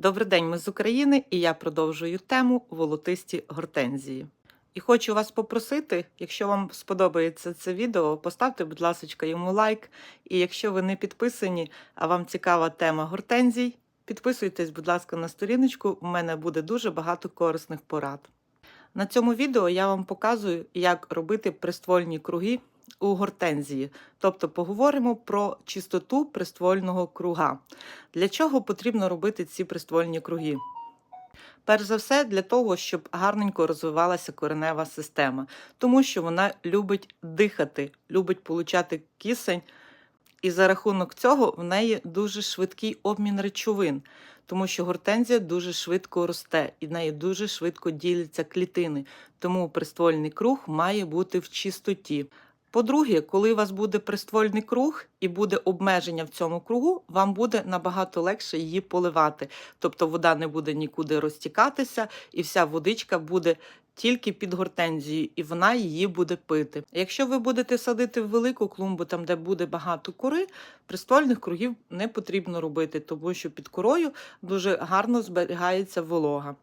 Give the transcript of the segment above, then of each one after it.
Добрий день, ми з України, і я продовжую тему волотисті гортензії. І хочу вас попросити, якщо вам сподобається це відео, поставте, будь ласка, йому лайк. І якщо ви не підписані, а вам цікава тема гортензій, підписуйтесь, будь ласка, на сторіночку. У мене буде дуже багато корисних порад. На цьому відео я вам показую, як робити приствольні круги у гортензії. Тобто поговоримо про чистоту приствольного круга. Для чого потрібно робити ці приствольні круги? Перш за все, для того, щоб гарненько розвивалася коренева система, тому що вона любить дихати, любить получати кисень, і за рахунок цього в неї дуже швидкий обмін речовин, тому що гортензія дуже швидко росте і в неї дуже швидко діляться клітини. Тому приствольний круг має бути в чистоті. По-друге, коли у вас буде приствольний круг і буде обмеження в цьому кругу, вам буде набагато легше її поливати. Тобто вода не буде нікуди розтікатися, і вся водичка буде тільки під гортензією, і вона її буде пити. Якщо ви будете садити в велику клумбу, там де буде багато кори, приствольних кругів не потрібно робити, тому що під корою дуже гарно зберігається волога.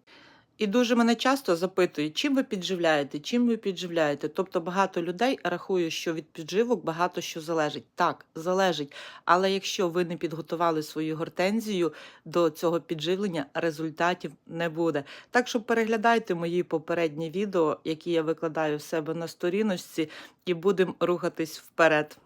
І дуже мене часто запитують, чим ви підживляєте, чим ви підживляєте. Тобто багато людей рахує, що від підживок багато що залежить. Так, залежить. Але якщо ви не підготували свою гортензію до цього підживлення, результатів не буде. Так що переглядайте мої попередні відео, які я викладаю в себе на сторіночці, і будемо рухатись вперед.